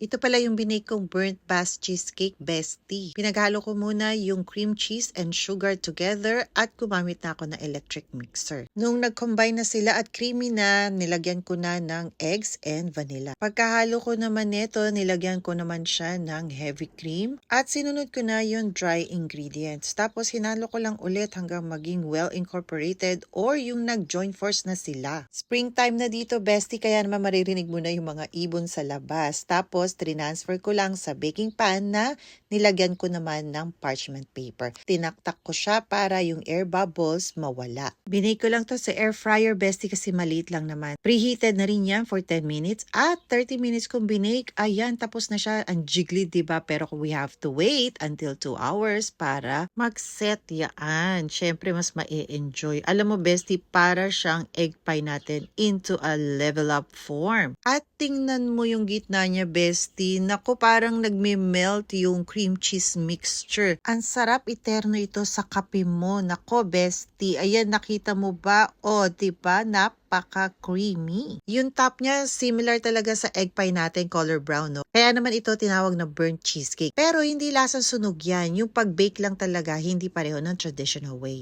Ito pala yung binake kong burnt past cheesecake bestie. Pinaghalo ko muna yung cream cheese and sugar together at gumamit na ako ng electric mixer. Nung nag-combine na sila at creamy na, nilagyan ko na ng eggs and vanilla. Pagkahalo ko naman nito, nilagyan ko naman siya ng heavy cream at sinunod ko na yung dry ingredients. Tapos hinalo ko lang ulit hanggang maging well incorporated or yung nag-join force na sila. Springtime na dito, bestie, kaya naman maririnig mo na yung mga ibon sa labas. Tapos, transfer ko lang sa baking pan na nilagyan ko naman ng parchment paper. Tinaktak ko siya para yung air bubbles mawala. Binake ko lang to sa air fryer, bestie, kasi maliit lang naman. Preheated na rin yan for 10 minutes at 30 minutes kong binake. Ayan, tapos na siya. Ang jiggly, diba? Pero we have to wait until 2 hours para mag-set yan. Siyempre, mas ma-enjoy. Alam mo, bestie, para siyang egg pie natin into a level up form. At tingnan mo yung gitna niya, bestie. Naku, parang nagme-melt yung cream cheese mixture. Ang sarap iterno ito sa kape mo. Nako, bestie. Ayan, nakita mo ba? O, diba? Napaka-creamy. Yung top niya, similar talaga sa egg pie natin, color brown, no? Kaya naman ito tinawag na burnt cheesecake. Pero hindi lasang sunog yan. Yung pag-bake lang talaga, hindi pareho ng traditional way.